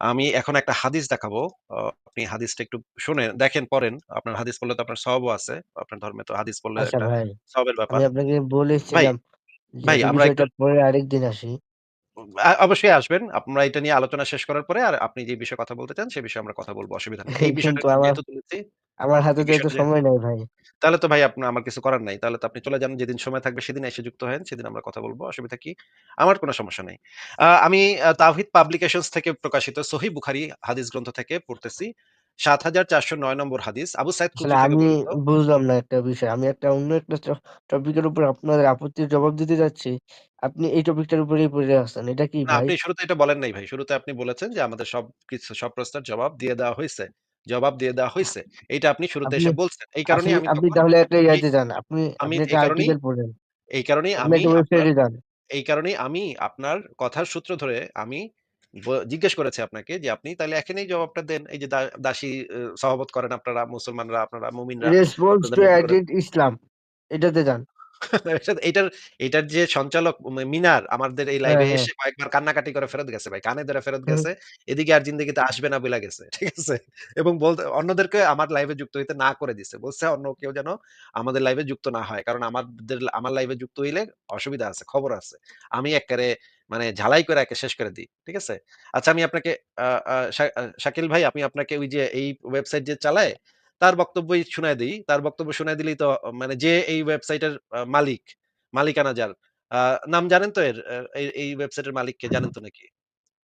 আমি এখন একটা হাদিস দেখাবো। আপনি হাদিসটা একটু শুনে দেখেন, পড়েন। আপনার হাদিস পড়লে তো আপনার সবও আছে। আপনার ধর্মে তো হাদিস পড়লে আচ্ছা একটা ভাই, সওয়াবের আমি ব্যাপার। আপনাকে বলেছিলাম ভাই আমরা একটা পরে আরেকদিন আসি। অবশ্যই আসবেন। আমরা এটা নিয়ে আলোচনা শেষ করার পরে আর আপনি যে বিষয়ে কথা বলতে চান সে বিষয়ে আমরা কথা বলব। অসুবিধা নেই। এই বিষয়টা আমার যেহেতু তুলেছি আমার হাতে এই তো এত বিষয়টা যে সময় নাই ভাই। তাহলে তো ভাই আপনা আমার কিছু করার নাই। তাহলে তো আপনি চলে যান। যেদিন সময় থাকবে সেদিন এসে যুক্ত হয়েন। সেদিন আমরা কথা বলব অসুবিধা কি? আমার কোনো সমস্যা নেই। আমি তাওহীদ পাবলিকেশনস থেকে প্রকাশিত সহিহ বুখারী হাদিস গ্রন্থ থেকে পড়তেছি। ৭৪০৯ নম্বর হাদিস। আবু আসলে আমি বুঝলাম না একটা বিষয়। আমি একটা অন্য একটা টপিকের উপর আপনাদের আপত্তির জবাব দিতে যাচ্ছি। আপনি এই টপিকটার উপরেই পড়ে আছেন। এটা কি না, ভাই? আপনি শুরুতে এটা বলেন নাই ভাই। শুরুতে আপনি বলেছেন যে আমাদের সব কিছু সব প্রশ্নের জবাব দিয়ে দেওয়া হয়েছে জবাব দিয়ে দেওয়া হইছে। এইটা আপনি শুরুতে আপনি এসে বলছেন। এই কারণে আসলে আমি আপনি তখন তাহলে একটা এই ইয়াতে যান। আপনি আমি আপনি একটা এই কারণেই আর্টিকেল পড়েন। এই কারণেই আপনি আমি একটা আপনার ওয়েবসাইটে যান। এই কারণেই আমি আপনার কথার সূত্র ধরে আমি জিজ্ঞেস করেছি আপনাকে যে আপনি তাইলে এখানেই জবাবটা দেন। এই যে দাসী সহবত করেন আপনারা মুসলমানরা, আপনারা মুমিনরা রেসপন্স টু এডিট ইসলাম এটাতে যান। এইটার এইটার যে সঞ্চালক মিনার আমাদের এই হ্যাঁ, লাইভে হ্যাঁ। এসে কয়েকবার কান্নাকাটি করে ফেরত গেছে ভাই। কানে ধরে ফেরত গেছে। এদিকে আর জিন্দেগিতে আসবে না বইলা গেছে। ঠিক আছে? এবং বলতে অন্যদেরকে আমার লাইভে যুক্ত হইতে না করে দিছে। বলছে অন্য কেউ যেন আমাদের লাইভে যুক্ত না হয়। কারণ আমাদের আমার লাইভে যুক্ত হইলে অসুবিধা আছে, খবর আছে। আমি এক্কারে মানে ঝালাই করে একে শেষ করে দিই ঠিক আছে? আচ্ছা আমি আপনাকে শাকিল ভাই আমি আপনাকে ওই যে এই ওয়েবসাইট যে চালায় তার বক্তব্যই শুনায় দিই তার বক্তব্য শুনায় দিলেই তো মানে যে এই ওয়েবসাইটের মালিক, মালিকানা যার নাম জানেন তো এর? এই ওয়েবসাইটের মালিককে জানেন তো নাকি?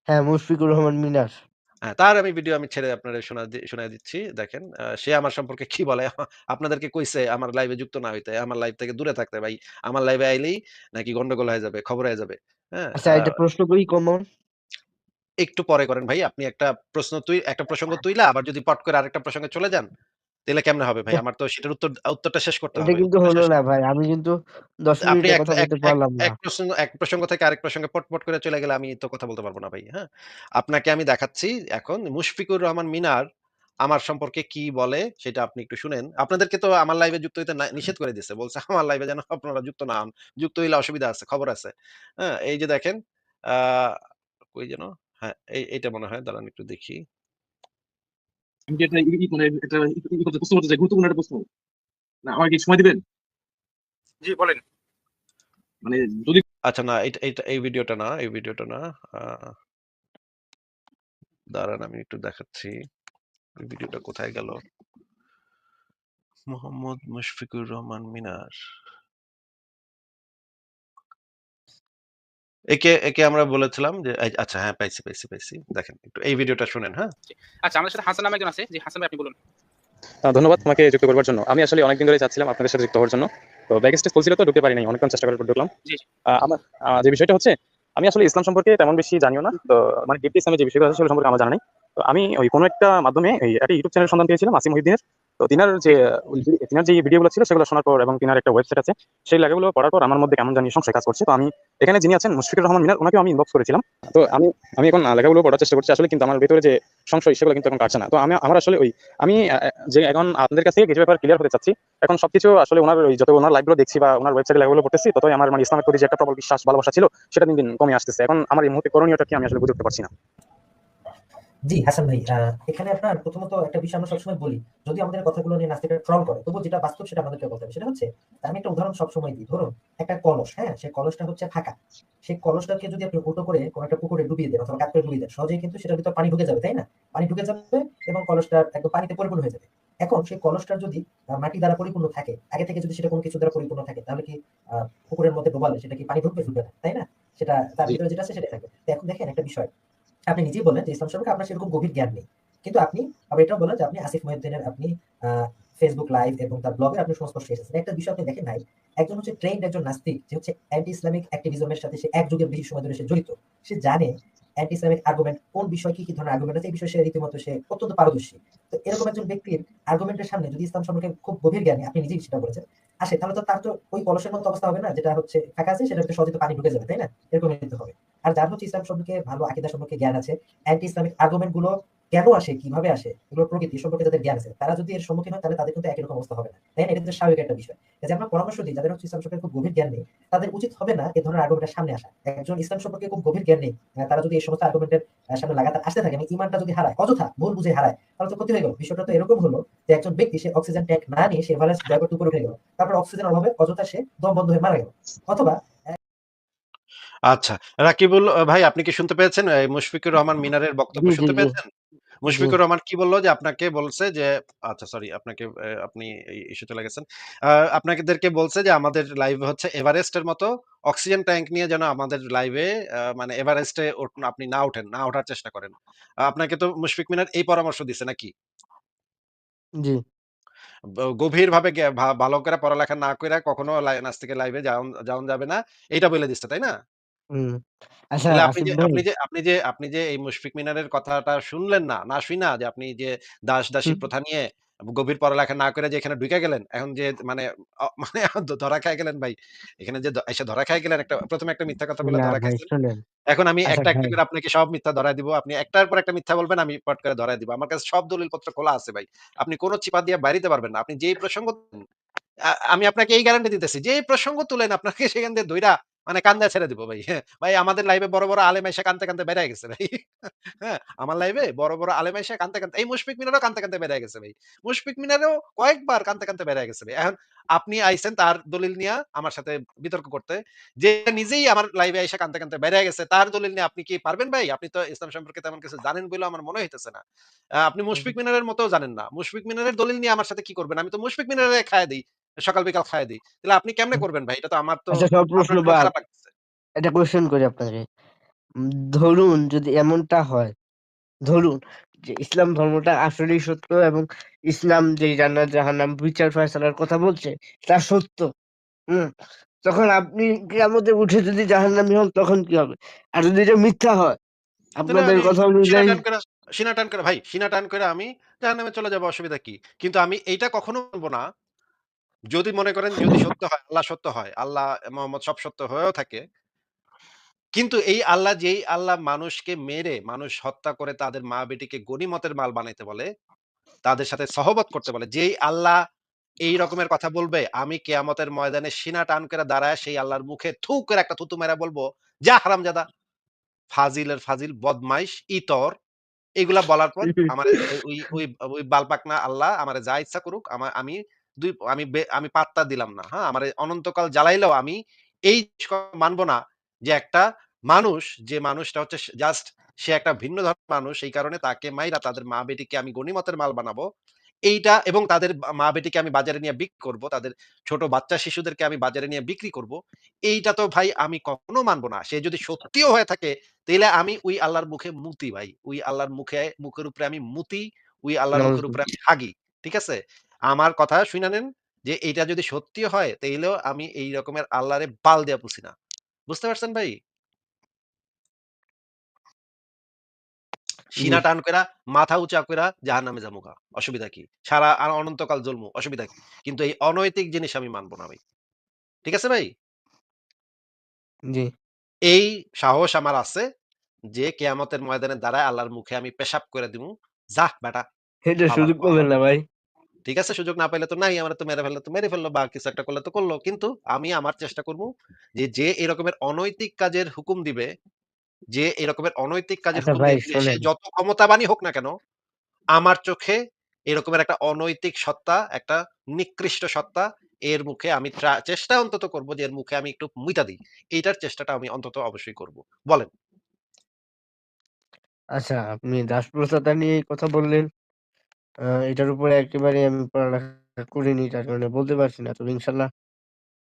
হ্যাঁ, মুশফিকুর রহমান মিনার। হ্যাঁ, তার আমি ভিডিও আমি ছেড়ে আপনার শোনা দিচ্ছি। দেখেন সে আমার সম্পর্কে কি বলে? আপনাদেরকে কইছে আমার লাইভে যুক্ত না হইতে, আমার লাইভ থেকে দূরে থাকতে ভাই। আমার লাইভে আইলেই নাকি গন্ডগোল হয়ে যাবে, খবর হয়ে যাবে। হ্যাঁ? আচ্ছা প্রশ্ন করি কমন? একটু পরে করেন ভাই। আপনি একটা প্রশ্ন তুই একটা প্রসঙ্গ তুইলা আবার যদি পট করে আরেকটা প্রসঙ্গে চলে যান, তাইলে কেমনে হবে ভাই? আমার তো সেটার উত্তর উত্তরটা শেষ করতে এটা হবে। কিন্তু উত্তরটা হলো শেষ না ভাই। আমি কিন্তু ১০ আপনি মিনিটে এক কথা এক বলতে এক পারলাম না। এক প্রসঙ্গ এক প্রসঙ্গ থেকে আরেক প্রসঙ্গে পট, পট করে চলে গেলে আমি তো কথা বলতে পারব না ভাই। হ্যাঁ? আপনাকে আমি দেখাচ্ছি এখন মুশফিকুর রহমান মিনার আমার সম্পর্কে কি বলে সেটা আপনি একটু শুনেন। আপনাদেরকে তো আমার লাইভে যুক্ত হইতে না নিষেধ করে দিছে। বলছে আমার লাইভে যেন আপনারা যুক্ত না হন। যুক্ত হইলে অসুবিধা আছে, খবর আছে। হ্যাঁ? এই যে দেখেন আহ কই যেন? হ্যাঁ, এই এইটা মনে হয়। দাঁড়ান একটু দেখি। আমি কি একটা ই ই মানে একটা ই ই করতে প্রশ্ন করতে চাই। গুরুত্বপূর্ণ একটা প্রশ্ন। না আমাকে সময় দিবেন? জি, বলেন। মানে যদি আচ্ছা না, এইটা এইটা এই ভিডিওটা না, এই ভিডিওটা না। দাঁড়ান আমি একটু দেখাচ্ছি। এই ভিডিওটা কোথায় গেল? মোহাম্মদ মুশফিকুর রহমান মিনার। একে একে আমরা বলেছিলাম যে আচ্ছা হ্যাঁ, পাইছি, পাইছি, পাইছি। দেখেন একটু এই ভিডিওটা শুনেন, হ্যাঁ? আচ্ছা আমাদের সাথে হাসান নামে একজন আছে। জি, হাসান ভাই আপনি বলুন। ধন্যবাদ আমাকে যুক্ত করবার জন্য। আমি আসলে অনেকদিন ধরেই চাচ্ছিলাম আপনাদের সাথে যুক্ত হওয়ার জন্য। তো ব্যাক স্টেজ ফুল ছিল তো ঢুকতে পারি নাই। অনেকক্ষণ চেষ্টা করার পর ঢুকলাম। আমার যে বিষয়টা হচ্ছে আমি আসলে ইসলাম সম্পর্কে তেমন বেশি জানিও না। তো মানে ডিপলি ইসলামের যে বিষয়গুলো আছে সেগুলো সম্পর্কে আমার জানা নেই। তো আমি ওই কোনো একটা মাধ্যমে এই একটা ইউটিউব চ্যানেল সন্ধান পেয়েছিলাম আসিফ মহিউদ্দিনের। তো তিনার যে তিনার যে ভিডিওগুলো ছিল সেগুলো শোনার পর এবং তিনার একটা ওয়েবসাইট আছে। সেই লেখাগুলো পড়ার পর আমার মধ্যে কেমন জানি সংশয় কাজ করছে। তো আমি এখানে যিনি আছেন মুশফিকুর রহমান মিনার উনাকেও আমি ইনবক্স করেছিলাম। তো আমি আমি এখন লেখাগুলো পড়ার চেষ্টা করছি আসলে কিন্তু আমার ভেতরে যে সংশয় সেগুলো কিন্তু এখন কাটছে না। তো আমি আমার আসলে ওই আমি যে এখন আপনাদের কাছ থেকে কিছু ব্যাপার ক্লিয়ার হতে চাচ্ছি। এখন সবকিছু আসলে ওনার ওই যত উনার লাইভগুলো দেখছি বা উনার ওয়েবসাইটে লেখাগুলো পড়তেছি ততই আমার মানে ইসলামের প্রতি যে একটা প্রবল বিশ্বাস ভালোবাসা ছিল সেটা দিন, দিন কমে আসতেছে। এখন আমার এই মুহূর্তে করণীয়টা কি আমি আসলে বুঝে উঠতে পারছি না। জি, হাসান ভাই। এখানে আপনার প্রথমত একটা বিষয় আমরা সবসময় বলি, যদি আমাদের কথাগুলো নিয়ে নাস্তিকরা ট্রল করে, তবুও যেটা বাস্তব সেটা আমাদেরকে বলতে হবে। সেটা হচ্ছে আমি একটা উদাহরণ সবসময় দিই। ধরুন একটা কলস, হ্যাঁ? সেই কলসটা হচ্ছে ফাঁকা। সেই কলসটাকে যদি আপনি উল্টো করে কোনো একটা পুকুরে ডুবিয়ে দেন অথবা করে ডুবিয়ে দেন, সহজেই কিন্তু সেটার ভিতর পানি ঢুকে যাবে, তাই না? পানি ঢুকে যাবে এবং কলসটা একদম পানিতে পরিপূর্ণ হয়ে যাবে। এখন সেই কলসটা যদি মাটি দ্বারা পরিপূর্ণ থাকে, আগে থেকে যদি সেটা কোনো কিছু দ্বারা পরিপূর্ণ থাকে, তাহলে কি পুকুরের মধ্যে ডোবালে সেটা কি পানি ঢুকবে? ঢুকবে না, তাই না? সেটা তার ভিতরে যেটা আছে সেটাই থাকবে। এখন দেখেন একটা বিষয়। আপনি নিজেই বললেন যে ইসলাম সম্পর্কে আপনার সেরকম গভীর জ্ঞান নেই। কিন্তু আপনি আবার এটাও বললেন যে আপনি আসিফ মহিউদ্দিনের আপনি Facebook লাইভ এবং তার ব্লগে আপনি সংস্পর্শে এসেছেন। একটা বিষয় আপনি দেখেন ভাই, একজন হচ্ছে ট্রেন্ড একজন নাস্তিক যে হচ্ছে অ্যান্টি ইসলামিক অ্যাক্টিভিজম এর সাথে সে এক যুগের বেশি সময় ধরে সে জড়িত। সে জানে অ্যান্টি ইসলামিক আর্গুমেন্ট কোন বিষয় কি, কি ধরনের আর্গুমেন্ট আছে এই বিষয়ে সে রীতিমতো সে অত্যন্ত পারদর্শী। তো এরকম একজন ব্যক্তির আর্গুমেন্টের সামনে যদি ইসলাম সম্পর্কে খুব গভীর জ্ঞানী, আপনি নিজেই সেটা বলেছেন, আসে তাহলে তো তার তো ওই কলসের মতো অবস্থা হবে না যেটা হচ্ছে ফাঁকা আছে সেটা ভিতরে সহজে পানি ঢুকে যাবে, তাই না? এরকম হবে। আর যার হচ্ছে ইসলাম সম্পর্কে ভালো আকীদা সম্পর্কে জ্ঞান আছে, অ্যান্টি ইসলামিক আর্গুমেন্টগুলো কেন আসে কীভাবে আসে এগুলোর প্রকৃতি সম্পর্কে যাদের জ্ঞান আছে। তারা যদি এর সম্মুখীন হয় তাহলে তাদের কিন্তু একই রকম অবস্থা হবে না। তাই না? এটা কিন্তু স্বাভাবিক একটা বিষয়। কাজে আমরা পরামর্শ দিই যাদের হচ্ছে ইসলাম সম্পর্কে খুব গভীর জ্ঞান নেই তাদের উচিত হবে না এই ধরনের আর্গুমেন্টের সামনে আসা। একজন ইসলাম সম্পর্কে খুব গভীর জ্ঞান নেই তারা যদি এই সমস্ত আর্গুমেন্টের সামনে লাগাতার আসতে থাকে ইমানটা যদি হারায় অযথা ভুল বুঝে হারায় তাহলে তো ক্ষতি হয়ে গেল। বিষয়টা তো এরকম হলো যে একজন ব্যক্তি সে অক্সিজেন ট্যাঙ্ক না নিয়ে সে এভারেস্ট জয় করতে উপরে উঠে গেল। তারপর অক্সিজেন অভাবে অযথা সে দম বন্ধ হয়ে মারা গেল। অথবা আচ্ছা। রাকিবুল ভাই আপনি কি শুনতে পেয়েছেন? এই মুশফিকুর রহমান মিনারের বক্তব্য জি, জি, শুনতে জি। পেয়েছেন? জি। মুশফিকুর রহমান কি বলল যে আপনাকে বলছে যে আচ্ছা সরি আপনাকে আপনি এই ইস্যু চলে গেছেন। আপনাদেরকে বলছে যে আমাদের লাইভ হচ্ছে এভারেস্টের মতো অক্সিজেন ট্যাঙ্ক নিয়ে যেন আমাদের লাইভে মানে এভারেস্টে ওঠ আপনি না ওঠেন, না ওঠার চেষ্টা করেন। আপনাকে তো মুশফিক মিনার এই পরামর্শ দিছে নাকি? জি। ব গভীরভাবে ভা ভালো করে পড়ালেখা না কইরা কখনো লাই নাস্তিকের লাইভে যাওন যাওন যাবে না। এটা বলে দিছে, তাই না? হুম। আচ্ছা তাহলে আপনি আসিফ যে ভাই আপনি যে আপনি যে আপনি যে এই মুশফিক মিনারের কথাটা শুনলেন না, না শুইনা যে আপনি যে দাস-দাসী হুম। প্রথা নিয়ে গভীর পড়ালেখা না করে যে এখানে ঢুইকা গেলেন, এখন যে মানে অ মানে ধরা খায় গেলেন ভাই। এখানে যে দ এসে ধরা খায় গেলেন একটা ১ম এ একটা মিথ্যা কথা বলে না ধরা ভাই খাইছেন। শোনেন। এখন আমি আচ্ছা একটা, একটা ভাই করে আপনাকে সব মিথ্যা ধরায় দিব। আপনি একটার পর একটা মিথ্যা বলবেন, আমি পট করে ধরায় দিব। আমার কাছে সব দলিলপত্র খোলা আছে ভাই। আপনি কোন চিপা দিয়ে বাইর হইতে পারবেন না। আপনি যেই প্রসঙ্গ আ আমি আপনাকে এই গ্যারান্টি দিতেছি। যেই প্রসঙ্গ তুলেন আপনাকে সেখান দিয়ে ধইরা মানে কান্দা ছেড়ে দিব ভাই। হ্যাঁ, ভাই আমাদের লাইভে বড়, বড় আলেম আইসা কানতে, কানতে বেরায় গেছে ভাই। হ্যাঁ, আমার লাইভে বড়, বড় আলেম আইসা কানতে, কানতে এই মুশফিক মিনারও কানতে, কানতে বেরায় গেছে ভাই। মুশফিক মিনারও কয়েকবার কানতে, কানতে বেরায় গেছে ভাই। এখন আপনি আইছেন তার দলিল নিয়া আমার সাথে বিতর্ক করতে। যে নিজেই আমার লাইভে আইসা কানতে, কানতে বেরায় গেছে তার দলিল নিয়ে আপনি কি পারবেন ভাই? আপনি তো ইসলাম সম্পর্কে তেমন কিছু জানেন বলে আমার মনে হইতেছে না। আপনি মুশফিক মিনারের মতো জানেন না। মুশফিক মিনারের দলিল নিয়ে আমার সাথে কি করবেন? আমি তো মুশফিক মিনারে খায় দেই। সকাল বিকাল খাইয়া দেই। তাহলে আপনি কেমনে করবেন ভাই? এটা তো আমার তো আচ্ছা সব প্রশ্ন আপনার বাদ। খারাপ লাগতেছে। একটা কোয়েশ্চেন করি আপনাকে। ধরুন যদি এমনটা হয়, ধরুন যে ইসলাম ধর্মটা আসলেই সত্য এবং ইসলাম যেই জান্নাত জাহান্নাম বিচার ফয়সালার কথা বলছে তা সত্য। হুম? তখন আপনি কিয়ামতে উঠে যদি জাহান্নামী হন তখন কি হবে? আর যদি এটা মিথ্যা হয় আপনাদের আমি কথা সিনা অনুযায়ী টান কইরা সিনা টান কইরা ভাই সিনা টান কইরা আমি জাহান্নামে চলে যাব অসুবিধা কি? কিন্তু আমি এইটা কখনো বলব না যদি মনে করেন যদি সত্য হয়, আল্লাহ সত্য হয়, আল্লাহ মোহাম্মদ সব সত্য হয়েও থাকে কিন্তু এই আল্লাহ যেই আল্লাহ মানুষকে মেরে মানুষ হত্যা করে তাদের মা-বেটিকে গনিমতের মাল বানাইতে বলে, তাদের সাথে সহবত করতে বলে, যেই আল্লাহ এই রকমের কথা বলবে, আমি কেয়ামতের ময়দানে সিনা টান করে দাঁড়ায় সেই আল্লাহর মুখে থু করে একটা থুতু মেরা বলব "যা হারামজাদা! ফাজিলের ফাজিল, বদমাইশ, ইতর" এগুলা বলার পর আমার ওই ওই ওই বালপাকনা আল্লাহ আমার যা ইচ্ছা করুক, আমা আমি দুই আমি আমি পাত্তা দিলাম না। হ্যাঁ? আমারে অনন্তকাল জ্বালাইলেও আমি এই মানব না যে একটা মানুষ, যে মানুষটা হচ্ছে জাস্ট সে একটা ভিন্ন ধরনের মানুষ, এই কারণে তাকে মাইরা তাদের মা-বেটিকে আমি গনিমতের মাল বানাবো। এইটা এবং তাদের মা-বেটিকে আমি বাজারে নিয়ে বিক্রি করব। তাদের ছোট বাচ্চা শিশুদেরকে আমি বাজারে নিয়ে বিক্রি করব। এইটা তো ভাই আমি কখনো মানবো না। সে যদি সত্যিও হয়ে থাকে তাহলে আমি ওই আল্লাহর মুখে মুতি ভাই। ওই আল্লাহর মুখে মুখের উপরে আমি মুতি, ওই আল্লাহর মুখের উপরে আমি হাগি। ঠিক আছে? আমার কথা শুনে নেন যে এটা যদি সত্যি হয় তাইলেও আমি এই রকমের আল্লাহরে বাল দিয়া পুছি না। বুঝতে পারছেন ভাই? জি। সিনা টান কইরা, মাথা উঁচা কইরা জাহান্নামে যামুগা। অসুবিধা কি? সারা আর অনন্তকাল জ্বলমু। অসুবিধা কি? কিন্তু এই অনৈতিক জিনিস আমি মানব না ভাই। ঠিক আছে ভাই? জি। এই সাহস আমার আছে যে কেয়ামতের ময়দানে দাঁড়ায় আল্লাহর মুখে আমি পেশাব করে দিমু। যাহ বেটা! এটা সুযোগ পাবেন না ভাই। ঠিক আছে সুযোগ না পাইলে তো নাই। আমারে তো মেরে ফেললে তো মেরে ফেলল বা কিছু একটা করলে তো করল। কিন্তু আমি আমার চেষ্টা করব যে, যে এরকমের অনৈতিক কাজের হুকুম দিবে, যে এরকমের অনৈতিক কাজের আচ্ছা হুকুম দিবে যত ক্ষমতাবানই হোক না কেন, আমার চোখে এরকমের একটা অনৈতিক সত্তা, একটা নিকৃষ্ট সত্তা এর মুখে আমি চেষ্টা অন্তত করব যে এর মুখে আমি একটু মুইতা দিই এইটার চেষ্টাটা আমি অন্তত অবশ্যই করব। বলেন। আচ্ছা আপনি দাসপ্রথাটা নিয়ে কথা বললেন। আ এটার উপরে একেবারে আমি পড়ালেখা করিনি যার কারণে বলতে পারছি না। তবে ইনশাআল্লাহ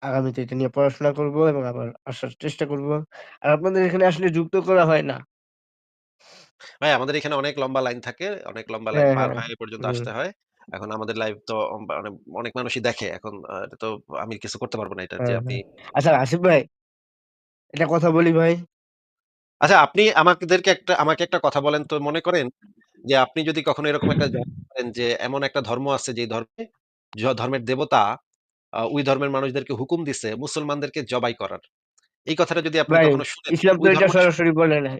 আগামীতে এটা নিয়ে পড়াশোনা করব এবং আবার আসার চেষ্টা করব। আর আপনাদের এখানে আসলে যুক্ত করা হয় না। ভাই আমাদের এখানে অনেক লম্বা লাইন থাকে। অনেক লম্বা লাইন হ্যাঁ, পার হ্যাঁ। হয়ে এ পর্যন্ত হুম। আসতে হয়। এখন আমাদের লাইভ তো অম মানে অনেক মানুষই দেখে। এখন আ এটা তো আমি কিছু করতে পারব না এটা যে হ্যাঁ, আপনি হ্যাঁ। আচ্ছা আসিফ ভাই একটা কথা বলি ভাই। আচ্ছা আপনি আমাদেরকে একটা আমাকে একটা কথা বলেন তো মনে করেন যে আপনি যদি কখনো এরকম একটা জানতে পারেন যে এমন একটা ধর্ম আছে যে ধর্মে য ধর্মের দেবতা আ ওই ধর্মের মানুষদেরকে হুকুম দিছে মুসলমানদেরকে জবাই করার। এই কথাটা যদি আপনি কখনো শুনেন ইসলাম তো ওই এটা ধর্মটা সরাসরি বলে নাই।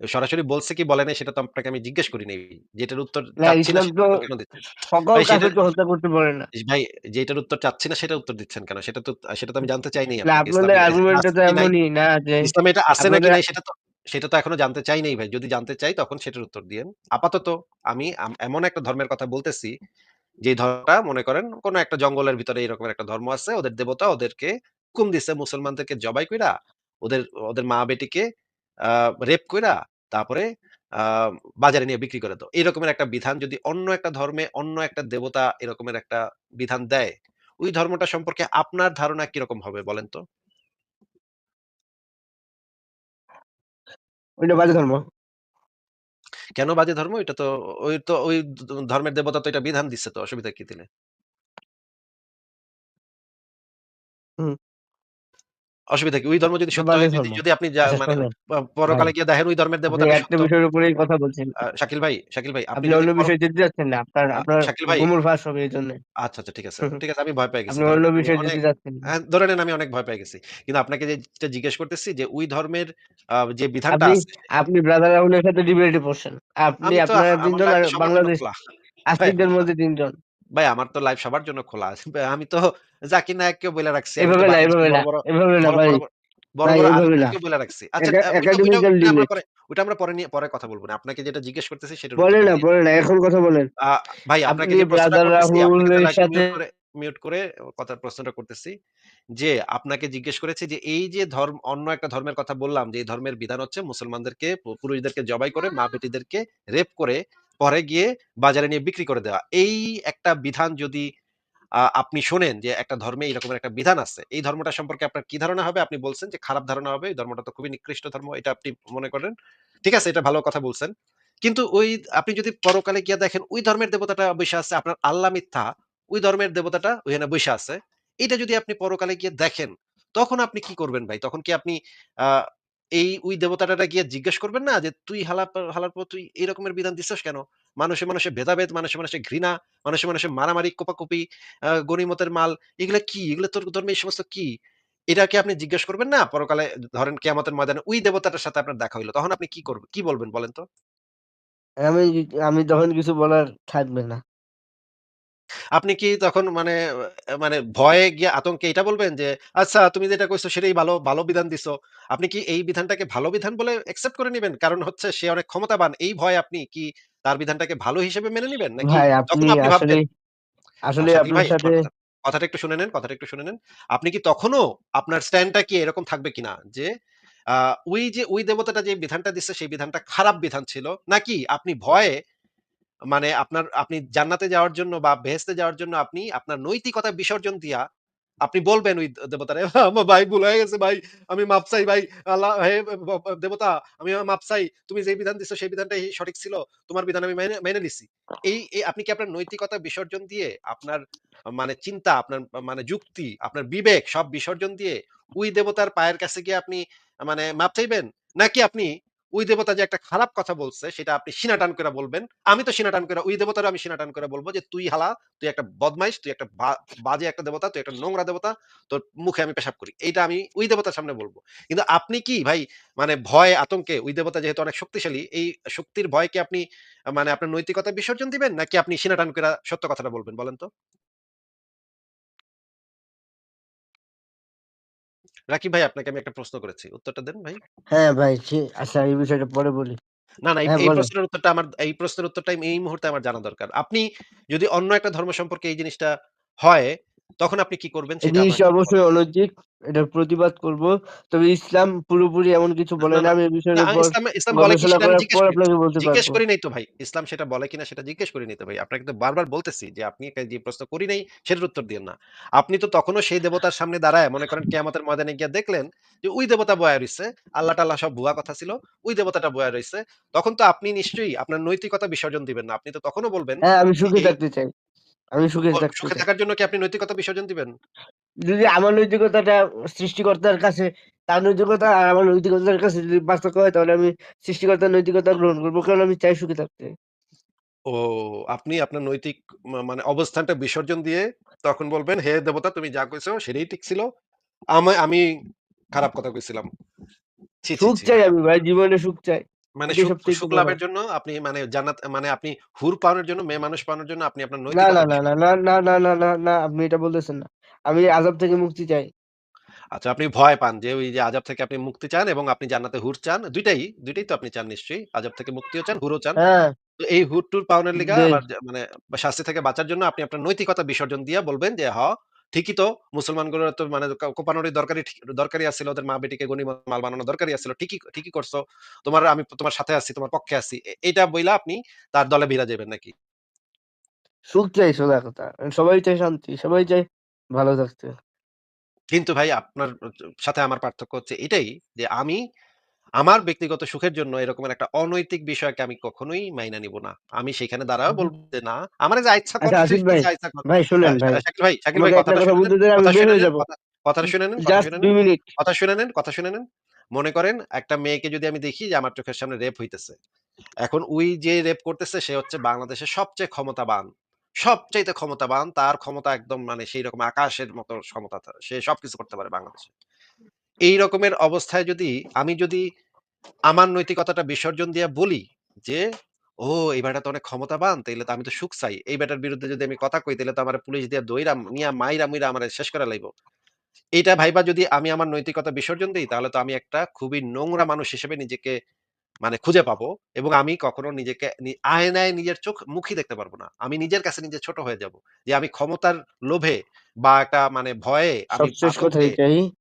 সরাসরি বলছে কি বলে নাই সেটা তো আপনাকে আমি জিজ্ঞেস করি নাই। যেটার উত্তর না চাচ্ছি না ইসলাম সেটার উত্তর কেন দিচ্ছেন? সকল ভাই সেটা কাফেরকে হত্যা করতে পারে না। ভাই যেটার উত্তর চাচ্ছি না সেটার উত্তর দিচ্ছেন কেন? সেটা তো সেটা তো আমি জানতে চাই নাই না আপনাকে। আপনাদের ইসলামে আর্গুমেন্টটা আছে তো কি নাই? এমনই না যে ইসলামে এটা আছে নাকি আপনাদের নাই সেটা তো সেটা তো এখনও জানতে চাই নাই ভাই। যদি জানতে চাই তখন সেটার উত্তর দিয়েন। আপাতত আমি এমন একটা ধর্মের কথা বলতেছি, যে ধর্মটা মনে করেন কোন একটা জঙ্গলের ভিতরে এরকম একটা ধর্ম আছে। ওদের দেবতা ওদেরকে হুকুম দিছে মুসলমানদেরকে জবাই কইরা, ওদের ওদের মা-বেটিকে আ রেপ কইরা তারপরে আ বাজারে নিয়ে বিক্রি করে দাও। এরকমের একটা বিধান যদি অন্য একটা ধর্মে অন্য একটা দেবতা এরকমের একটা বিধান দেয়, ওই ধর্মটা সম্পর্কে আপনার ধারণা কীরকম হবে বলেন তো? ওইটা বাজে ধর্ম। কেন বাজে ধর্ম? এটা তো ওই তো ওই ধর্মের দেবতা তো এটা বিধান দিচ্ছে তো অসুবিধা কি দিলে? হুম। অসুবিধা কি? ওই ধর্ম যদি সত্য হয় যদি আপনি আচ্ছা মানে পরকালে গিয়ে দেখেন ওই ধর্মের দেবতাটা একটা বিষয়ের উপরেই কথা বলছেন। শাকিল ভাই, শাকিল ভাই আপনি অন্য বিষয়ে যেতে চাচ্ছেন না। আপনার আপনার শাকিল ভাই গুমর ফাঁস হবে এজন্যে। আচ্ছা, আচ্ছা ঠিক আছে। ঠিক আছে আমি ভয় পেয়ে গেছি আপনি অন্য বিষয়ে যেতে চাচ্ছেন না। হ্যাঁ, ধরে নেন আমি অনেক ভয় পেয়ে গেছি। কিন্তু আপনাকে যেটা জিজ্ঞেস করতেছি যে ওই ধর্মের যে বিধানটা আছে আপনি ব্রাদার রাহুলের সাথে ডিবেটে বসছেন। আপনি আপনারা আমার ৩ জন লাইফ আর টা সবার জন্য বাংলাদেশ। আস্তিকদের মধ্যে ৩ জন। ভাই আমার তো লাইফ সবার জন্য খোলা আছে। আমি তো জাকির নায়েককেও বইলা রাখছি। এভাবে না, এভাবে না, বড়, বড়, এভাবে না ভাই। বড়, বড়, ভাই বড় এভাবে না। আলেমদেরকেও বইলা রাখছি। আচ্ছা একা আ ওইটা ওইটা একাডেমিক্যাল ওইটা আমরা পরে ওইটা আমরা পরে নিয়ে পরে কথা বলব না। আপনাকে যেটা জিজ্ঞেস করতেছি সেটার বলেন না, বলেন না। এখন কথা বলেন। ভাই আপনাকে যে প্রশ্নটা করতেছি আপনি কিন্তু রাহুলের লাইভটা সাথে মিউট করে কথা প্রশ্নটা করতেছি। যে আপনাকে জিজ্ঞেস করেছি যে এই যে ধর্ম অন্য একটা ধর্মের কথা বললাম যে এই ধর্মের বিধান হচ্ছে মুসলমানদেরকে পুরুষদেরকে জবাই করে মা-বেটিদেরকে রেপ করে পরে গিয়ে বাজারে নিয়ে বিক্রি করে দেওয়া। এই একটা বিধান যদি আপনি শোনেন যে একটা ধর্মে এরকমের একটা বিধান আছে। এই ধর্মটা সম্পর্কে আপনার কি ধারণা হবে? আপনি বলছেন যে খারাপ ধারণা হবে। এই ধর্মটা তো খুবই নিকৃষ্ট ধর্ম। এটা আপনি মনে করেন। ঠিক আছে এটা ভালো কথা বলছেন। কিন্তু ওই আপনি যদি পরকালে গিয়ে দেখেন ওই ধর্মের দেবতাটা বইসা আছে আপনার আল্লাহ মিথ্যা। ওই ধর্মের দেবতাটা ওইখানে বইসা আছে। এটা যদি আপনি পরকালে গিয়ে দেখেন, তখন আপনি কি করবেন ভাই? তখন কি আপনি এই ওই দেবতাটারে গিয়ে জিজ্ঞেস করবেন না যে তুই হালা হালার পর তুই এই রকমের বিধান দিছস কেন? মানুষে, মানুষে ভেদাভেদ, মানুষে, মানুষে ঘৃণা, মানুষে, মানুষে মারামারি, কোপাকুপি, আ গনিমতের মাল এগুলো কি? এগুলো তোর ধর্মে এই সমস্ত কি? এটা কি আপনি জিজ্ঞেস করবেন না? পরকালে ধরেন কিয়ামতের ময়দানে ওই দেবতাটার সাথে আপনার দেখা হইল তখন আপনি কি করবেন? কি বলবেন বলেন তো? আমি আমি তখন কিছু বলার থাকবে না। আপনি কি তখন মানে মানে ভয়ে গিয়ে আতঙ্কে এটা বলবেন যে, "আচ্ছা তুমি যেটা কইছো সেটাই ভালো, ভালো বিধান দিছো।" আপনি কি এই বিধানটাকে ভালো বিধান বলে অ্যাকসেপ্ট করে নিবেন? কারণ হচ্ছে সে অনেক ক্ষমতাবান। এই ভয়ে আপনি কি তার বিধানটাকে ভালো হিসেবে মেনে নিবেন? নাকি ভাই আপনি তখন আপনি ভাববেন আসলেই আ আসলে শাকিল আপনার ভাই সাথে কথা কথাটা একটু শুনে নেন, কথাটা একটু শুনে নেন। আপনি কি তখনো আপনার স্ট্যান্ডটা কি এরকম থাকবে কিনা? যে আ ওই যে ওই দেবতাটা যে বিধানটা দিচ্ছে সেই বিধানটা খারাপ বিধান ছিল। নাকি আপনি ভয়ে মানে আপনার আপনি জান্নাতে যাওয়ার জন্য বা বেহেশতে যাওয়ার জন্য আপনি আপনার নৈতিকতা বিসর্জন দিয়া আপনি বলবেন ওই দেবতারে, "আমার ভাই ভুল হয়ে গেছে ভাই। আমি মাপ চাই ভাই। আল্লাহ হে দেবতা আমি মাপ চাই। তুমি যে বিধান দিছো সেই বিধানটাই সঠিক ছিল। তোমার বিধান আমি মেনে নিছি।" এই আপনি কি আপনার নৈতিকতা বিসর্জন দিয়ে আপনার মানে চিন্তা, আপনার মানে যুক্তি, আপনার বিবেক সব বিসর্জন দিয়ে ওই দেবতার পায়ের কাছে গিয়ে আপনি মানে মাপ চাইবেন? নাকি আপনি ওই দেবতা যে একটা খারাপ কথা বলছে সেটা আপনি সিনা টান কইরা বলবেন। আমি তো সিনা টান কইরা ওই দেবতারও আমি সিনা টান কইরা বলব যে, "তুই হালা, তুই একটা বদমাইশ, তুই একটা বাজে একটা দেবতা, তুই একটা নোংরা দেবতা। তোর মুখে আমি পেশাব করি।" এইটা আমি ওই দেবতার সামনে বলব কিন্তু আপনি কি ভাই মানে ভয় আতঙ্কে ওই দেবতা যেহেতু অনেক শক্তিশালী, এই শক্তির ভয়কে আপনি মানে আপনার নৈতিকতা বিসর্জন দিবেন? নাকি আপনি সিনা টান কইরা সত্য কথাটা বলবেন বলেন তো? রাকিব ভাই আপনাকে আমি একটা প্রশ্ন করেছি। উত্তরটা দেন ভাই। হ্যাঁ ভাই, আচ্ছা এই বিষয়টা পরে বলি। না, না এই হ্যাঁ এই বলেন। প্রশ্নের উত্তরটা আমার এই প্রশ্নের উত্তরটা এই মুহূর্তে আমার জানা দরকার। আপনি যদি অন্য একটা ধর্ম সম্পর্কে এই জিনিসটা হয়, তখন আপনি কি করবেন সেটা আমাকে অবশ্যই অনৈতিক। এটার প্রতিবাদ করব। তবে ইসলাম পুরোপুরি এমন কিছু বলে না, আমি এই বিষয়ের না উপর ইসলাম ইসলাম বলে কি সেটা জিজ্ঞেস পর করি আপনাকে বলতে জিজ্ঞেস করি নাই তো ভাই। ইসলাম সেটা বলে কিনা সেটা জিজ্ঞেস করি নাই তো ভাই। আপনাকে তো বারবার বলতেছি যে আপনি যে প্রশ্ন করি নাই সেটার উত্তর দিয়েন না। আপনি তো তখনও সেই দেবতার সামনে দাঁড়ায় মনে করেন কিয়ামতের ময়দানে গিয়া দেখলেন যে ওই দেবতা বয়া রইছে। আল্লাহ-টাল্লাহ সব ভুয়া কথা ছিল। ওই দেবতাটা বয়া রইছে। তখন তো আপনি নিশ্চয়ই আপনার নৈতিকতা বিসর্জন দিবেন না। আপনি তো তখনও বলবেন হ্যাঁ, আমি সুখে থাকতে চাই। আমি সুখে ও থাকতে সুখে চাই। থাকার জন্য কি আপনি নৈতিকতা বিসর্জন দিবেন? যদি আমার নৈতিকতাটা সৃষ্টিকর্তার কাছে তার নৈতিকতা আর আমার নৈতিকতার কাছে যদি পার্থক্য হয় তাহলে আমি সৃষ্টিকর্তার নৈতিকতা গ্রহণ করব। কারণ আমি চাই সুখে থাকতে। ও আপনি আপনার নৈতিক মা মানে অবস্থানটা বিসর্জন দিয়ে তখন বলবেন, "হে দেবতা তুমি যা কইছো সেটাই ঠিক ছিল। আমা আমি খারাপ কথা কইছিলাম।" ছি, ছি, সুখ ছি। চাই আমি ভাই জীবনে সুখ চাই। মানে এটাই সুখ সবচাইতে সুখ লাভের জন্য আপনি মানে জান্নাত মানে আপনি হুর জন্য, মেয়ে মানুষ জন্য আপনি আপনার না, না, না, না, না, না, না, না, না, না, আপনি এটা বলতেছেন না। আমি আযাব থেকে মুক্তি চাই। আচ্ছা আপনি ভয় পান যে ওই যে আযাব থেকে আপনি মুক্তি চান এবং আপনি জান্নাতে হুর চান। ২ টাই, ২ টাই তো আপনি চান নিশ্চয়ই। আযাব থেকে মুক্তিও চান, হুরও চান। হ্যাঁ, তো এই হুর-টুর পাওনের লিগা জি। আবার যে মানে বা শাস্তি থেকে বাঁচার জন্য আপনি আপনার নৈতিকতা বিসর্জন দিয়া বলবেন যে, "হ, ঠিকই তো মুসলমানগুলোর তো মানে কোপানোরই দরকারই ঠিক দরকারই আছিল। ওদের মা-বেটিকে গনিমত মাল বানানো দরকারই আছিল। ঠিকই ঠিকই করছ। তোমার আমি তোমার সাথে আছি, তোমার পক্ষে আছি।" এটা বইলা আপনি তার দলে ভিড়া যাবেন নাকি? সুখ চাই সোজা কথা। সবাই চাই শান্তি, সবাই চাই ভালো থাকতে। কিন্তু ভাই আপনার সাথে আমার পার্থক্য হচ্ছে এটাই যে আমি আমার ব্যক্তিগত সুখের জন্য এরকম একটা অনৈতিক বিষয়কে আমি কখনোই মাইনা নিব না। আমি সেখানে দাঁড়ায়ও হুম। বলব যে, "না, আমার যা ইচ্ছা আচ্ছা কর।" ভাই শুনেন ভাই। শাকিল ভাই, শাকিল ভাই কথাটা কথা শুনে নেন, আমি কথা শুনে হয়ে নেন, যাব। কথা শুনে নেন, কথা জাস্ট শুনে ২ নেন, মিনিট। কথা শুনে কথা শুনে মনে করেন একটা মেয়েকে যদি আমি দেখি যে আমার চোখের সামনে রেপ হইতেছে। এখন ওই যে রেপ করতেছে সে হচ্ছে বাংলাদেশের সবচেয়ে ক্ষমতাবান। সবচাইতে ক্ষমতাবান। তার ক্ষমতা একদম মানে সেই রকম আকাশের মতো ক্ষমতা সে সবকিছু করতে পারে বাংলাদেশে। এই রকমের অবস্থায় যদি আমি যদি আমার নৈতিকতাটা বিসর্জন দিয়ে বলি যে, "ও এই বেটা তো অনেক ক্ষমতাবান, তাইলে তো আমি তো সুখ চাই। এই বেটার বিরুদ্ধে যদি আমি কথা কই তাইলে তো আমার পুলিশ দিয়ে দইরা নিয়া মাইরা-মুইরা আমার শেষ করা লাগবো এইটা ভাইবা যদি আমি আমার নৈতিকতা বিসর্জন দিই তাহলে তো আমি একটা খুবই নোংরা মানুষ হিসেবে নিজেকে মানে খুঁজে পাবো এবং আমি কখনো নিজেকে আয়নায় নিজের চোখ মুখই দেখতে পারব না। আমি নিজের কাছে নিজে ছোট হয়ে যাব। যে আমি ক্ষমতার লোভে বা একটা মানে ভয়ে আমি।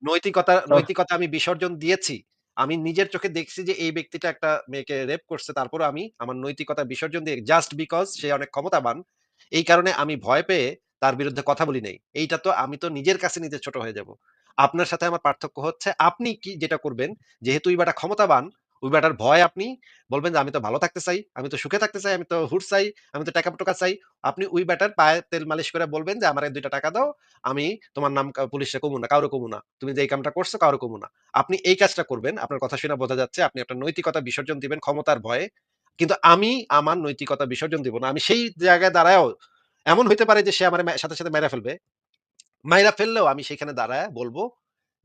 নৈতিকতা নৈতিকতা আমি বিসর্জন দিয়েছি। আমি নিজের চোখে দেখছি যে এই ব্যক্তিটা একটা মেয়েকে রেপ করছে। তারপর আমি আমার নৈতিকতা বিসর্জন দিয়ে জাস্ট বিকজ সে অনেক ক্ষমতাবান। এই কারণে আমি ভয় পেয়ে তার বিরুদ্ধে কথা বলি নাই। এইটা তো আমি তো নিজের কাছে নিজে ছোট হয়ে যাব। আপনার সাথে আমার পার্থক্য হচ্ছে আপনি কি যেটা করবেন যেহেতু ওই বেটা ক্ষমতাবান, ওই বেটার ভয় আপনি বলবেন যে আমি তো ভালো থাকতে চাই, আমি তো সুখে থাকতে চাই, আমি তো হুর চাই, আমি তো টাকা-টোকা চাই। আপনি ওই বেটার পায়ে তেল মালিশ করে বলবেন যে আমারে ৳২ টাকা দাও। আমি তোমার নাম পুলিশে কমু না, কাউরে কমু না। তুমি যে এই কামটা করছ কাউরে কমু না। আপনি এই কাজটা করবেন। আপনার কথা শুনে বোঝা যাচ্ছে আপনি আপনার নৈতিকতা বিসর্জন দিবেন ক্ষমতার ভয়ে। কিন্তু আমি আমার নৈতিকতা বিসর্জন দিব না। আমি সেই জায়গায় দাঁড়ায়ও এমন হইতে পারে যে সে আমার সাথে, সাথে মেরে ফেলবে। মাইরা ফেললেও আমি সেখানে দাঁড়ায় বলব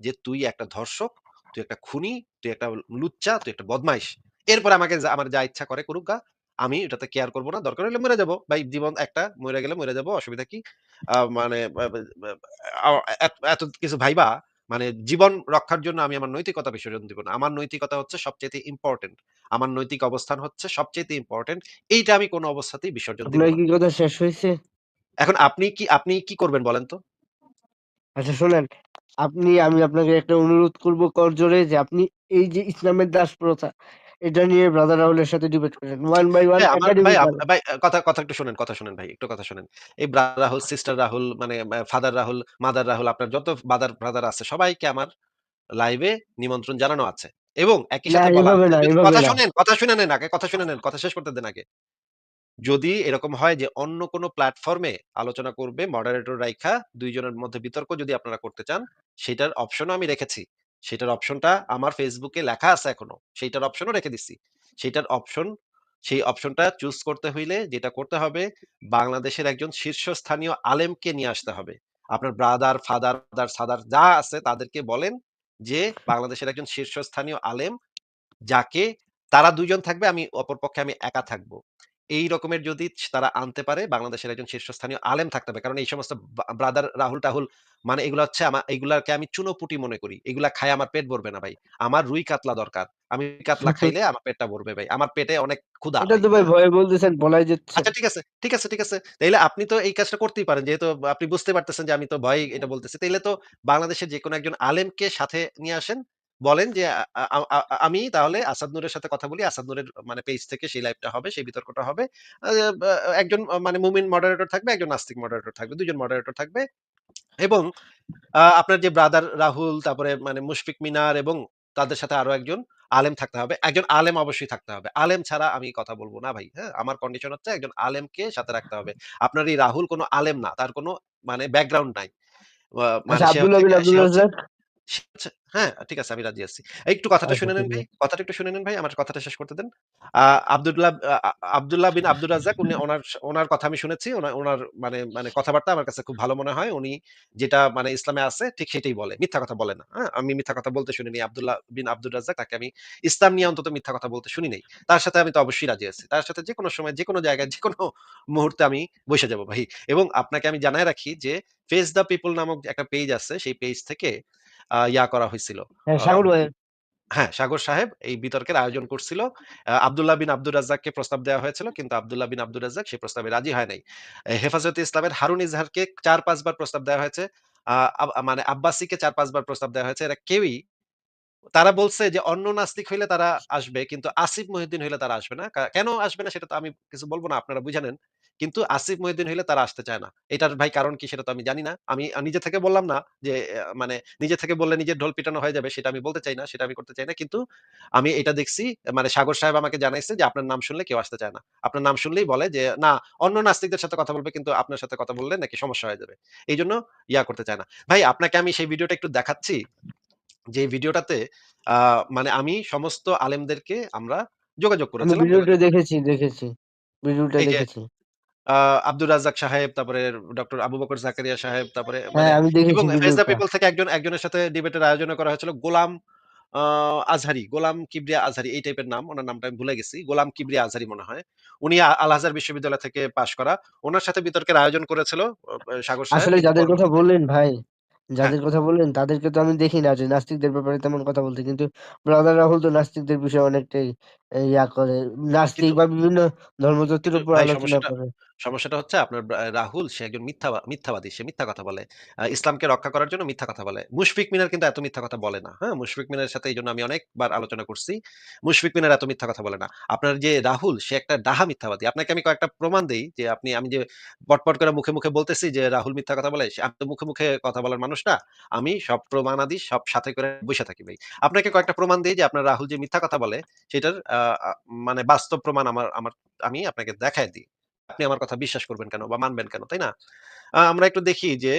যে, "তুই একটা ধর্ষক, তুই একটা খুনি, তুই একটা লুচ্চা, তুই একটা বদমাইশ।" এরপরে আমাকে আমার যা ইচ্ছা করে করুক গা। আমি এটাতে কেয়ার করব না। দরকার হলে মইরা যাব। ভাই জীবন একটা, মরে গেলে মরে যাব। অসুবিধা কি? মানে এত কিছু ভাইবা মানে জীবন রক্ষার জন্য আমি আমার নৈতিকতা বিসর্জন দিব না। আমার নৈতিকতা হচ্ছে সবচেয়ে ইম্পর্টেন্ট আমার নৈতিক অবস্থান হচ্ছে সবচেয়ে ইম্পোর্টেন্ট। এইটা আমি কোন অবস্থাতেই বিসর্জন দিব আপনার না। কথা শেষ হইছে? এখন আপনি কি আপনি কি করবেন বলেন তো? আচ্ছা শোনেন, আপনি আমি আপনাকে একটা অনুরোধ করব করজোড়ে যে আপনি এই যে ইসলামের দাস প্রথা, এটা নিয়ে ব্রাদার রাহুলের সাথে ডিবেট করেন। ওয়ান বাই ওয়ান ভাই। ভাই কথা কথা একটু শুনেন, কথা শুনেন ভাই, একটু কথা শুনেন। এই ব্রাদার রাহুল, সিস্টার রাহুল মানে ফাদার রাহুল, মাদার রাহুল আপনার যত বাদার ব্রাদার আছে সবাইকে আমার লাইভে নিমন্ত্রণ জানানো আছে। এবং একই সাথে কথা শুনেন, কথা শুনে নেন আগে, কথা শুনে নেন, কথা শেষ করতে দেন আগে। যদি এরকম হয় যে অন্য কোনো প্ল্যাটফর্মে আলোচনা করবে মডারেটর রাইখা দুইজনের মধ্যে বিতর্ক যদি আপনারা করতে চান, সেটার অপশনও আমি রেখেছি। সেটার অপশনটা আমার ফেসবুকে লেখা আছে এখনও। সেইটার অপশনও রেখে দিছি। সেইটার অপশন সেই অপশনটা চুজ করতে হইলে যেটা করতে হবে, বাংলাদেশের একজন শীর্ষস্থানীয় আলেমকে নিয়ে আসতে হবে। আপনার ব্রাদার, ফাদার, দার, সাদার যা আছে তাদেরকে বলেন যে বাংলাদেশের একজন শীর্ষস্থানীয় আলেম যাকে তারা ২ জন থাকবে, আমি অপরপক্ষে আমি একা থাকব। এই রকমের যদি তারা আনতে পারে বাংলাদেশের একজন শীর্ষস্থানীয় আলেম থাকতে হবে। কারণ এই সমস্ত ব্রাদার রাহুল-টাহুল মানে এগুলা হচ্ছে আমা এগুলাকে আমি চুনোপুঁটি মনে করি। এগুলা খাইয়া আমার পেট ভরবে না ভাই। আমার রুই কাতলা দরকার। আমি কাতলা খাইলে আমার পেটটা ভরবে ভাই। আমার পেটে অনেক ক্ষুধা এটা তো ভাই? ভয়ে বলতেছেন, বলাই যাচ্ছে। আচ্ছা ঠিক আছে, ঠিক আছে, ঠিক আছে। তাইলে আপনি তো এই কাজটা করতেই পারেন। যেহেতু আপনি বুঝতে পারতেছেন যে আমি তো ভয় এটা বলতেছি। তাইলে তো বাংলাদেশের যেকোনো একজন আলেমকে সাথে নিয়ে আসেন। বলেন যে আমি তাহলে আসাদ নূরের সাথে কথা বলি। আসাদ নূরের মানে পেজ থেকে সেই লাইভটা হবে, সেই বিতর্কটা হবে। একজন মানে মুমিন মডারেটর থাকবে, একজন নাস্তিক মডারেটর থাকবে। ২ জন মডারেটর থাকবে এবং আপনার যে ব্রাদার রাহুল, তারপরে মানে মুশফিক মিনার এবং তাদের সাথে আরও একজন আলেম থাকতে হবে। একজন আলেম অবশ্যই থাকতে হবে। আলেম ছাড়া আমি কথা বলব না ভাই। হ্যাঁ? আমার কন্ডিশন হচ্ছে একজন আলেমকে সাথে রাখতে হবে। আপনার এই রাহুল কোনো আলেম না। তার কোনো মানে ব্যাকগ্রাউন্ড নাই। আব্দুল হ্যাঁ, ঠিক আছে আমি রাজি আছি। একটু কথাটা শুনে নেন ভাই। কথাটা একটু শুনে নেন ভাই। আমার কথাটা শেষ করতে দেন। আব্দুল্লাহ আব্দুল্লাহ বিন আব্দুর রাজ্জাক উনি ওনার ওনার কথা আমি শুনেছি। ওনার মানে মানে কথাবার্তা আমার কাছে খুব ভালো মনে হয়। উনি যেটা মানে ইসলামে আছে ঠিক সেটাই বলে। মিথ্যা কথা বলে না। হ্যাঁ? আমি মিথ্যা কথা বলতে শুনিনি। আব্দুল্লাহ বিন আব্দুর রাজ্জাক তাকে আমি ইসলাম নিয়ে অন্তত মিথ্যা কথা বলতে শুনি নাই। তার সাথে আমি তো অবশ্যই রাজি আছি। তার সাথে যেকোনো সময়, যেকোনো জায়গায়, যেকোনো মুহূর্তে আমি বসে যাব ভাই। এবং আপনাকে আমি জানায় রাখি যে ফেস দ্য পিপল নামক একটা পেজ আছে। সেই পেজ থেকে ইয়া করা হইছিল। হ্যাঁ, সাগর হ্যাঁ, সাগর সাহেব এই বিতর্কের আয়োজন করছিল। আব্দুল্লাহ বিন আব্দুর রাজ্জাককে প্রস্তাব দেওয়া হয়েছিল। কিন্তু আব্দুল্লাহ বিন আব্দুর রাজ্জাক সেই প্রস্তাবে রাজি হয় নাই। হেফাজতে ইসলামের হারুন ইজহারকে ৪-৫ বার প্রস্তাব দেওয়া হয়েছে। মানে আব্বাসীকে ৪-৫ বার প্রস্তাব দেওয়া হয়েছে। এরা কেউই তারা বলছে যে অন্য নাস্তিক হইলে তারা আসবে। কিন্তু আসিফ মহিউদ্দিন হইলে তারা আসবে না। কেন আসবে না সেটা তো আমি কিছু বলব না। আপনারা বুঝে নেন। কিন্তু আসিফ মহিউদ্দিন হইলে তারা আসতে চায় না। এটার ভাই কারণ কি সেটা তো আমি জানি না। আমি নিজে থেকে বললাম না যে মানে নিজে থেকে বললে নিজের ঢোল পিটানো হয়ে যাবে সেটা আমি বলতে চাই না। সেটা আমি করতে চাই না। কিন্তু আমি এটা দেখছি মানে সাগর সাহেব আমাকে জানাইছে যে আপনার নাম শুনলে কেউ আসতে চায় না। আপনার নাম শুনলেই বলে যে না অন্য নাস্তিকদের সাথে কথা বলবে কিন্তু আপনার সাথে কথা বললে নাকি সমস্যা হয়ে যাবে। এই জন্য ইয়া করতে চায় না। ভাই আপনাকে আমি সেই ভিডিওটা একটু দেখাচ্ছি। যে ভিডিওটাতে মানে আমি সমস্ত আলেমদেরকে আমরা যোগাযোগ করেছিলাম। ভিডিওটা দেখেছি, দেখেছি। ভিডিওটা দেখেছি। আ আব্দুর রাজ্জাক সাহেব, তারপরে ডক্টর আবু বকর জাকারিয়া সাহেব, তারপরে মানে হ্যাঁ, দেখেছি এবং দ্য ভিডিওটা। পিপল থেকে একজন একজনের সাথে ডিবেটের আয়োজনও করা হয়েছিল। গোলাম আ আজহারি, গোলাম কিবরিয়া আজহারি এই টাইপের নাম। উনার নামটা আমি ভুলে গেছি। গোলাম কিবরিয়া আজহারি মনে হয়। উনি আ আল আজহার বিশ্ববিদ্যালয় থেকে পাস করা। উনার সাথে বিতর্কের আয়োজন করেছিল অ সাগর সাহেব। আসলে যাদের কথা পরবর্তীতে বললেন ভাই, হ্যাঁ। যাদের কথা বললেন তাদেরকে তো আমি দেখি না যে নাস্তিকদের ব্যাপারে তেমন কথা বলতে। কিন্তু ব্রাদার রাহুল তো নাস্তিকদের বিষয়ে অনেকটাই ইয়া করে। নাস্তিক কিন্তু বা বিভিন্ন ধর্মতত্ত্বের কিন্তু উপর ভাই আলোচনা সমস্যাটা করে। সমস্যাটা হচ্ছে আপনার রাহুল সে একজন মিথ্যা মিথ্যাবাদী। সে মিথ্যা কথা বলে। ইসলামকে রক্ষা করার জন্য মিথ্যা কথা বলে। মুশফিক মিনার কিন্তু এত মিথ্যা কথা বলে না। হ্যাঁ? মুশফিক মিনারের সাথে এইজন্য আমি অনেকবার আলোচনা করছি। মুশফিক মিনার এত মিথ্যা কথা বলে না। আপনার যে রাহুল সে একটা ডাহা মিথ্যাবাদী। আপনাকে আমি কয়েকটা প্রমাণ দেই যে আপনি আমি যে পটপট করে মুখে, মুখে বলতেছি যে রাহুল মিথ্যা কথা বলে। আমি তো মুখে, মুখে কথা বলার মানুষ না। আমি সব প্রমাণাদি সব সাথে করে বসে থাকি ভাই। আপনাকে কয়েকটা প্রমাণ দিই যে আপনার রাহুল যে মিথ্যা কথা বলে সেটার মানে বাস্তব প্রমাণ আমার আমার আমি আপনাকে দেখায় দিই। আপনি আমার কথা বিশ্বাস করবেন কেন বা মানবেন কেন, তাই না? আমরা একটু দেখি যে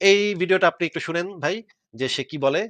এই ভিডিওটা আপনি একটু শুনেন ভাই যে সে কি বলে।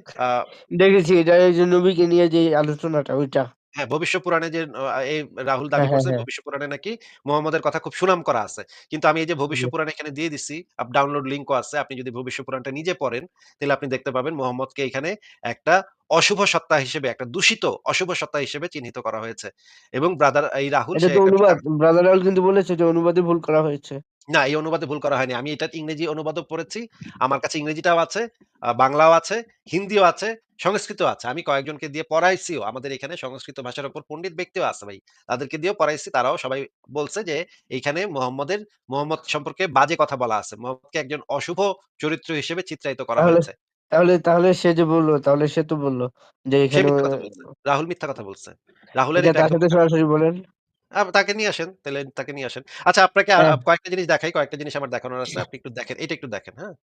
দেখেছি এটা এই যে নবীকে নিয়ে যে আলোচনাটা ওইটা। হ্যাঁ, ভবিষ্য পুরাণে যে আ এই রাহুল হ্যাঁ, দাবি হ্যাঁ, করছে হ্যাঁ। ভবিষ্য পুরাণে নাকি মুহাম্মদের কথা খুব সুনাম করা আছে। কিন্তু আমি এই যে ভবিষ্য জি। পুরাণ এখানে দিয়ে দিছি, আপ ডাউনলোড লিংকও আছে। আপনি যদি ভবিষ্য পুরাণটা নিজে পড়েন, তাহলে আপনি দেখতে পাবেন মুহাম্মদকে এখানে একটা অশুভ সত্তা হিসেবে, একটা দূষিত অশুভ সত্তা হিসেবে চিহ্নিত করা হয়েছে। এবং ব্রাদার এই রাহুল এটা সে তো একটা অনুবাদ। ব্রাদার রাহুল কিন্তু বলেছে যে অনুবাদে ভুল করা হয়েছে। না, এই অনুবাদে ভুল করা হয়নি। আমি এটার ইংরেজি অনুবাদও পড়েছি। আমার কাছে ইংরেজিটাও আছে, আ বাংলাও আছে, হিন্দিও আছে, সংস্কৃতও আছে। আমি কয়েকজনকে দিয়ে পড়াইছিও। আমাদের এখানে সংস্কৃত ভাষার উপর পণ্ডিত ব্যক্তিও আছে ভাই। তাদেরকে দিয়েও পড়াইছি। তারাও সবাই বলছে যে এইখানে মুহাম্মদের মুহাম্মদ সম্পর্কে বাজে কথা বলা আছে। মুহাম্মদকে একজন অশুভ চরিত্র হিসেবে চিত্রায়িত করা তাহলে হয়েছে। তাহলে তাহলে সে যে বলল, তাহলে সে তো বলল যে সে এখানে মিথ্যা কথা বলছে। রাহুল মিথ্যা কথা বলছে। রাহুলের এটা এটা তার একদম সাথে সরাসরি বলেন। আ তাকে নিয়ে আসেন। তাইলে তাকে নিয়ে আসেন। আচ্ছা আপনাকে আ হ্যাঁ। কয়েকটা জিনিস দেখাই। কয়েকটা জিনিস আমার দেখানোর আছে। আপনি একটু দেখেন। এটা একটু দেখেন, হ্যাঁ?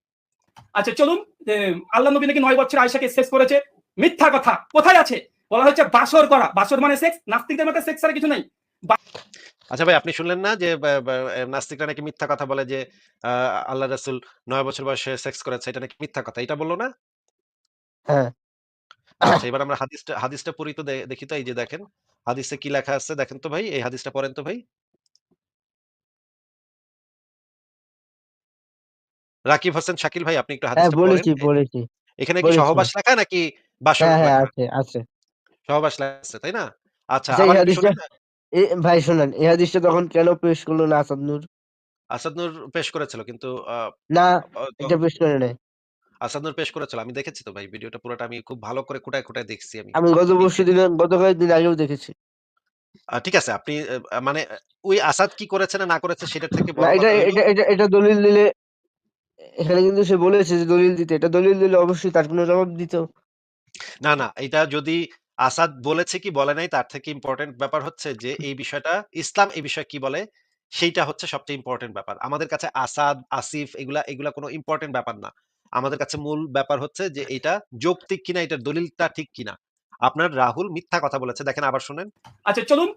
আচ্ছা চলুন যে আল্লাহ নবী নাকি নয় বছর আয়সাকে সেক্স করেছে মিথ্যা কথা কোথায় আছে বলা হচ্ছে বাসর করা বাসর মানে সেক্স নাস্তিকদের মধ্যে সেক্স ছাড়া কিছু নেই আচ্ছা ভাই আপনি শুনলেন না যে বা বা এ নাস্তিকরা নাকি মিথ্যা কথা বলে যে আ আল্লাহ রাসূল ৯ বছর বয়সে সেক্স করেছে এটা নাকি মিথ্যা কথা। এটা বলল না? হ্যাঁ। আচ্ছা এবার আমরা হাদিসটা হাদিসটা পড়ি তো দেখি তো এই যে দেখেন। হাদিসে কি লেখা আছে দেখেন তো ভাই। এই হাদিসটা পড়েন তো ভাই। রাকিব হোসেন শাকিল ভাই আপনি একটু হ্যাঁ, হাদিসটা। বলেছি, বলেছি, এখানে কি সহবাস লেখা নাকি বাসর হ্যাঁ, হ্যাঁ, আছে, আছে। সহবাস লেখা আছে, তাই না? আচ্ছা আচ্ছা ভাই শোনেন, এই হাদিসটা তখন কেন পেশ করল না আসাদ নূর? আসাদ নূর পেশ করেছিল কিন্তু না, এটা পেশ করে নাই। আসাদ পেশ করেছিল। আমি দেখেছি তো ভাই ভিডিওটা পুরোটা আমি খুব ভালো করে খুঁটায়, খুঁটায় দেখছি আমি। আমি গত যে পরশুদিন গত কয়েকদিন আগেও দেখেছি। ঠিক আছে। আপনি মানে ওই আসাদ কি করেছে না, না করেছে সেটার থেকে এটা এটা এটা দলিল দিলে এখানে কিন্তু সে বলেছে যে দলিল দিতে। এটা দলিল দিলে অবশ্যই তার কোনো জবাব দিত। না, না এটা যদি আসাদ বলেছে কি বলে নাই তার থেকে ইম্পোর্টেন্ট ব্যাপার হচ্ছে যে এই বিষয়টা ইসলাম এই বিষয়ে কি বলে সেইটা হচ্ছে সবচেয়ে ইম্পোর্টেন্ট ব্যাপার। আমাদের কাছে আসাদ, আসিফ এগুলা এগুলা কোনো ইম্পোর্টেন্ট ব্যাপার না। আমাদের কাছে মূল ব্যাপার হচ্ছে যে এটা যৌক্তিক কিনা এটার দলিলটা ঠিক কিনা। আপনার রাহুল মিথ্যা কথা বলেছে। দেখেন আবার শুনেন। আচ্ছা চলুন।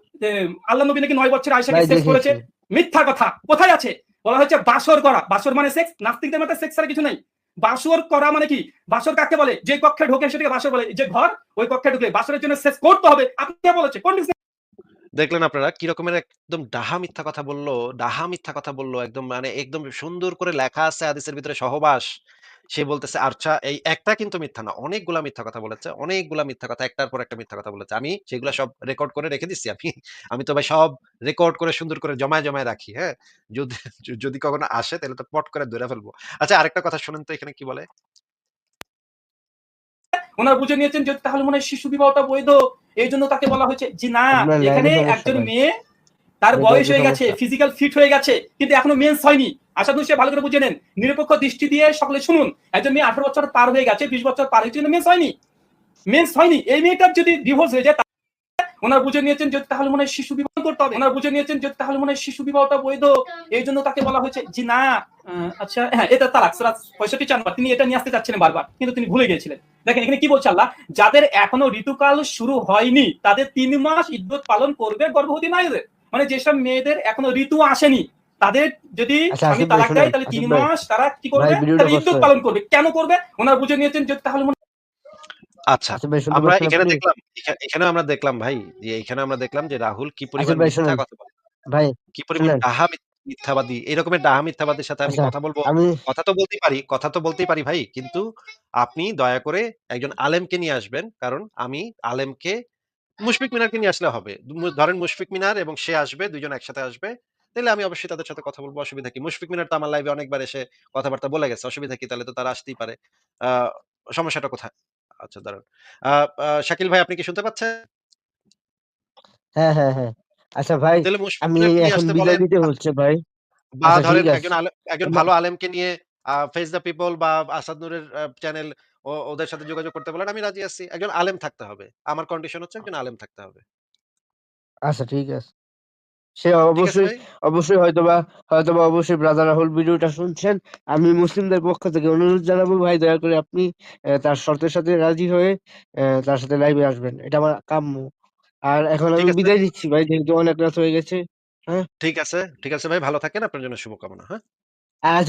আল্লাহ নবী নাকি নয় বছর আয়সাকে সেক্স করেছে? মিথ্যা কথা। কোথায় আছে? বলা হচ্ছে বাসর করা। বাসর মানে সেক্স নাস্তিকদের মধ্যে সেক্স ছাড়া কিছু নেই। বাসর করা মানে কি? বাসর কাকে বলে? যে কক্ষে ঢোকে সেটাকে বাসর বলে। যে ঘর ওই কক্ষে ঢুকলে বাসরের জন্য শেষ করতে হবে। আপনি কে বলেছে? কোন দেখলেন আপনারা কি রকমের একদম ডাহা মিথ্যা কথা বলল? ডাহা মিথ্যা কথা বলল। একদম মানে একদম সুন্দর করে লেখা আছে আদিসের ভিতরে সহবাস। সে বলতেছে আচ্ছা এই একটা কিন্তু মিথ্যা না অনেকগুলা মিথ্যা কথা বলেছে অনেকগুলা মিথ্যা কথা একটার পর একটা মিথ্যা কথা বলেছে। আমি সেগুলা সব রেকর্ড করে রেখে দিচ্ছি আমি আমি তো ভাই সব রেকর্ড করে সুন্দর করে জমায় জমায় রাখি হ্যাঁ? যদি যদি কখনো আসে তাহলে তো পট করে ধরে ফেলব। আচ্ছা আরেকটা কথা শুনেন তো এখানে কি বলে? ওনারা বুঝে নিয়েছেন যে তাহলে মনে হয় শিশু বিবাহটা বৈধ এই জন্য তাকে বলা হয়েছে যে না এখানে একজন মেয়ে তার বয়স হয়ে গেছে ফিজিক্যাল ফিট হয়ে গেছে কিন্তু এখনও মেন্স হয়নি। আশা করি সে ভালো করে বুঝে নেন। নিরপেক্ষ দৃষ্টি দিয়ে সকলে শুনুন। একজন মেয়ে আঠারো বছর পার হয়ে গেছে বিশ বছর পার হয়েছে মেন্স হয়নি। মেন্স হয়নি। এই মেয়েটার যদি ডিভোর্স হয়ে যায় ওনারা বুঝে নিয়েছেন যে তাহলে মনে হয় শিশু বিবাহ করতে হবে। ওনারা বুঝে নিয়েছেন যে তাহলে মনে হয় শিশু বিবাহটা বৈধ। এই জন্য তাকে বলা হয়েছে যে না আচ্ছা হ্যাঁ এটা তালাক সুরা পঁয়ষট্টি চার তিনি এটা নিয়ে আসতে চাচ্ছিলেন বারবার কিন্তু তিনি ভুলে গিয়েছিলেন। দেখেন এখানে কি বলছে আল্লাহ? যাদের এখনও ঋতুকাল শুরু হয়নি তাদের তিন মাস ইদ্যুৎ পালন করবে গর্ভবতী নারীদের মানে যেসব মেয়েদের এখনও ঋতু আসেনি তাদের যদি আচ্ছা, ভাই, তালাক দেয় তাহলে তিন মাস তারা কি করবে? ইদ্যুৎ পালন করবে। কেন করবে? ওনারা বুঝে নিয়েছেন যে তাহলে আচ্ছা আচ্ছা আমরা এখানে দেখলাম এখানে আমরা দেখলাম ভাই যে এখানে আমরা দেখলাম যে রাহুল কি পরিমাণ আচ্ছা মিথ্যা কথা বলে। ভাই কি পরিমাণ। ডাহা মিথ- মিথ্যাবাদী এরকমের ডাহা মিথ্যাবাদীর সাথে আমি কথা বলব। কথা তো বলতেই পারি কথা তো বলতেই পারি ভাই কিন্তু আপনি দয়া করে একজন আলেমকে নিয়ে আসবেন কারণ আমি আলেমকে মুশফিক মিনারকে নিয়ে আসলে হবে। ধরেন মুশফিক মিনার এবং সে আসবে দুইজন একসাথে আসবে তাহলে আমি অবশ্যই তাদের সাথে কথা বলব অসুবিধা কি? মুশফিক মিনার তো আমার লাইভে অনেকবার এসে কথাবার্তা বলে গেছে অসুবিধা কি? তাহলে তো তারা আসতেই পারে। সমস্যাটা কোথায়? আচ্ছা আহ, শাকিল ভাই আপনি কি শুনতে পাচ্ছেন? হ্যাঁ হ্যাঁ হ্যাঁ। আচ্ছা ভাই আমি এখন বিদায় দিতে হচ্ছে ভাই। বা আচ্ছা, ধরেন একজন একজন ভালো আলেমকে নিয়ে ফেস দ্য পিপল বা আসাদ নূরের চ্যানেল ওদের সাথে যোগাযোগ করতে বলেন আমি রাজি আছি। একজন আলেম থাকতে হবে। আমার কন্ডিশন হচ্ছে একজন আলেম থাকতে হবে। আচ্ছা ঠিক আছে। সে ঠিক আছে অবশ্যই ভাই। অবশ্যই হয়তোবা হয়তোবা অবশ্যই ব্রাদার রাহুল ভিডিওটা শুনছেন। আমি মুসলিমদের পক্ষ থেকে অনুরোধ জানাব ভাই দয়া করে আপনি তার শর্তের সাথে রাজি হয়ে তার সাথে লাইভে আসবেন। এটা আমার কাম্য। আর এখন ঠিক আমি আছে। বিদায় নিচ্ছি ভাই যেহেতু অনেক রাত হয়ে গেছে। হ্যাঁ? ঠিক আছে ঠিক আছে ভাই। ভালো থাকেন। আপনার জন্য শুভকামনা। হ্যাঁ? আজ